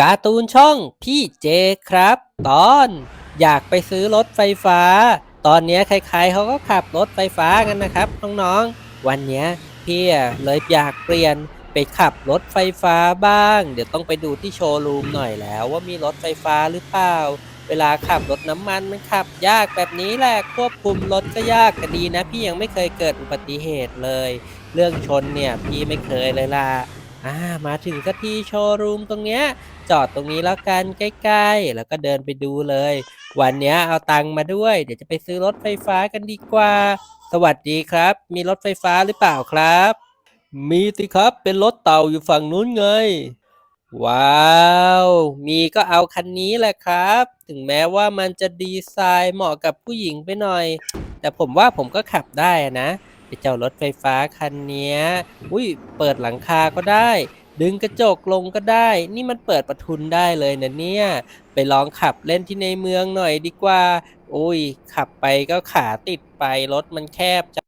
การ์ตูนช่องพี่เจครับ ตอนอยากไปซื้อรถไฟฟ้า ตอนนี้ใครๆเขาก็ขับรถไฟฟ้ากันนะครับน้องๆวันนี้พี่เลยอยากเปลี่ยนไปขับรถไฟฟ้าบ้าง เดี๋ยวต้องไปดูที่โชว์รูมหน่อยแล้วว่ามีรถไฟฟ้าหรือเปล่า เวลาขับรถน้ำมันมันขับยากแบบนี้แหละควบคุมรถก็ยากก็ดีนะ พี่ยังไม่เคยเกิดอุบัติเหตุเลย เรื่องชนเนี่ยพี่ไม่เคยเลยล่ะ อ่ามาถึงก็ที่โชว์รูมตรงเนี้ยจอดตรงนี้แล้วกันใกล้ๆ แล้วก็เดินไปดูเลย วันเนี้ยเอาตังค์มาด้วย เดี๋ยวจะไปซื้อรถไฟฟ้ากันดีกว่า สวัสดีครับ มีรถไฟฟ้าหรือเปล่าครับ มีสิครับเป็นรถเต่าอยู่ฝั่งนู้นไง ว้าว มีก็เอาคันนี้แหละครับ ถึงแม้ว่ามันจะดีไซน์เหมาะกับผู้หญิงไปหน่อย แต่ผมว่าผมก็ขับได้นะ เจ้ารถไฟฟ้าคันนี้อุ้ยเปิดหลังคาก็ได้ ดึงกระจกลงก็ได้ นี่มันเปิดประทุนได้เลยนะเนี่ยไปลองขับเล่นที่ในเมืองหน่อยดีกว่า อุ้ยขับไปก็ขาติดไปรถมันแคบจัง